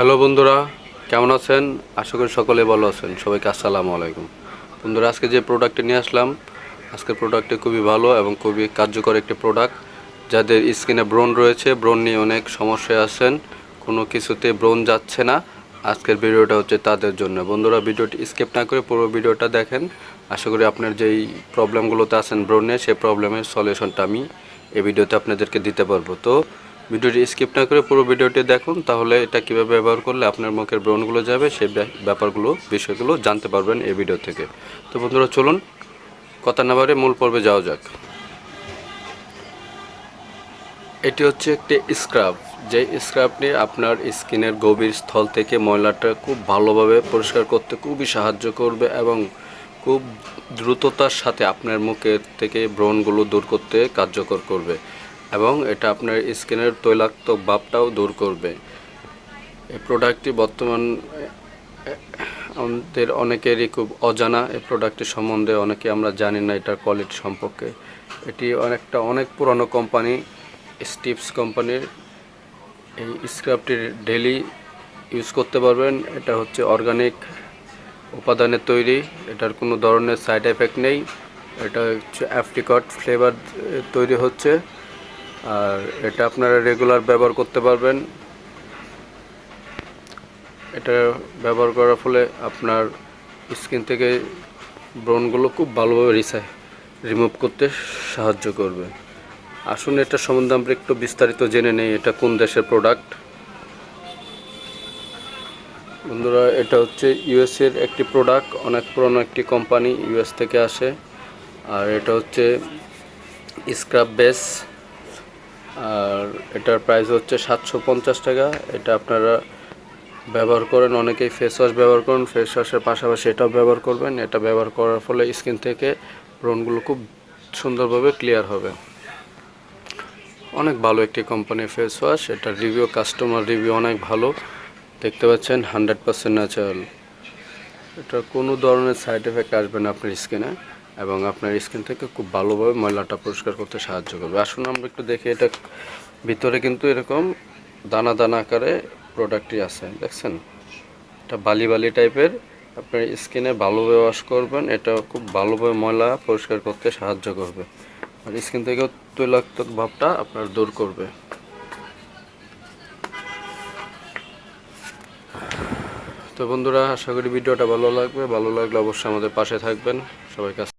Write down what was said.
Hello বন্ধুরা, কেমন আছেন? আশা করি সকলে ভালো আছেন। সবাইকে আসসালামু আলাইকুম। বন্ধুরা, আজকে যে প্রোডাক্টটি নিয়ে আসলাম, আজকের প্রোডাক্টটি খুবই ভালো এবং খুবই কার্যকর একটি প্রোডাক্ট যাদের স্কিনে ব্রণ রয়েছে, ব্রণ নিয়ে অনেক সমস্যায় আছেন, কোনো কিছুতে ব্রণ যাচ্ছে না। আজকের ভিডিওটা হচ্ছে তাদের জন্য। বন্ধুরা, ভিডিওটি স্কিপ না করে পুরো ভিডিওটা দেখেন। আশা করি আপনার যেই প্রবলেমগুলোতে আছেন ব্রণে সেই প্রবলেমের সলিউশনটা আমি এই ভিডিওতে আপনাদেরকে দিতে পারব। তো ভিডিওটি স্কিপ না করে পুরো ভিডিওটি দেখুন, তাহলে এটা কীভাবে ব্যবহার করলে আপনার মুখের ব্রণগুলো যাবে, সেই ব্যাপ- ব্যাপারগুলো, বিষয়গুলো জানতে পারবেন এই ভিডিও থেকে। তো বন্ধুরা, চলুন, কথা না বাড়ে মূল পর্বে যাওয়া যাক। এটি হচ্ছে একটি স্ক্রাব। যে স্ক্রাবটি আপনার স্কিনের গভীর স্থল থেকে ময়লাটা খুব ভালোভাবে পরিষ্কার করতে খুবই সাহায্য করবে এবং খুব দ্রুততার সাথে আপনার মুখের থেকে ব্রণগুলো দূর করতে কার্যকর করবে। এবং এটা আপনার স্কিনের তৈলাক্ত ভাবটাও দূর করবে। এই প্রোডাক্টটি বর্তমান, আমাদের অনেকেরই খুব অজানা এই প্রোডাক্টটি সম্বন্ধে অনেকে আমরা জানি না এটার কোয়ালিটি সম্পর্কে। এটি অনেকটা, অনেক পুরনো কোম্পানি স্টিপস কোম্পানির এই স্ক্রাবটি ডেলি ইউজ করতে পারবেন। এটা হচ্ছে অর্গানিক উপাদানের তৈরি। এটার কোনো ধরনের সাইড এফেক্ট নেই। এটা হচ্ছে অ্যাফ্রিকট ফ্লেভার তৈরি হচ্ছে। আর এটা আপনারা রেগুলার ব্যবহার করতে পারবেন। এটা ব্যবহার করার ফলে আপনার স্কিন থেকে ব্রণগুলো খুব ভালোভাবে রিসাই রিমুভ করতে সাহায্য করবে। আসুন এটা সম্বন্ধে আমরা একটু বিস্তারিত জেনে নেই, এটা কোন দেশের প্রোডাক্ট বন্ধুরা, এটা হচ্ছে ইউএসের একটি প্রোডাক্ট অনেক পুরনো একটি কোম্পানি ইউএস থেকে আসে। আর এটা হচ্ছে স্ক্রাব বেস আর এটার প্রাইস হচ্ছে সাতশো পঞ্চাশ টাকা। এটা আপনারা ব্যবহার করেন, অনেকেই ফেস ওয়াশ ব্যবহার করেন ফেস ওয়াশের পাশাপাশি এটাও ব্যবহার করবেন। এটা ব্যবহার করার ফলে স্কিন থেকে ব্রণগুলো খুব সুন্দরভাবে ক্লিয়ার হবে। অনেক ভালো একটি কোম্পানির ফেস ওয়াশ এটা রিভিউ কাস্টমার রিভিউ অনেক ভালো। দেখতে পাচ্ছেন হান্ড্রেড পার্সেন্ট ন্যাচারাল এটা কোনো ধরনের সাইড এফেক্ট আসবে না আপনার স্কিনে এবং আপনার স্কিন থেকে খুব ভালোভাবে ময়লাটা পরিষ্কার করতে সাহায্য করবে। আসুন, আমরা একটু দেখি এটা ভিতরে কিন্তু এরকম দানা দানা আকারে প্রোডাক্টটি আছে, দেখছেন? এটা বালি বালি টাইপের আপনার স্কিনে ভালোভাবে ওয়াশ করবেন, এটা খুব ভালোভাবে ময়লা পরিষ্কার করতে সাহায্য করবে। আর স্কিন থেকেও তৈলাক্ত ভাবটা আপনার দূর করবে। তো বন্ধুরা, আশা করি ভিডিওটা ভালো লাগবে। ভালো লাগলে অবশ্যই আমাদের পাশে থাকবেন। সবাই কাছে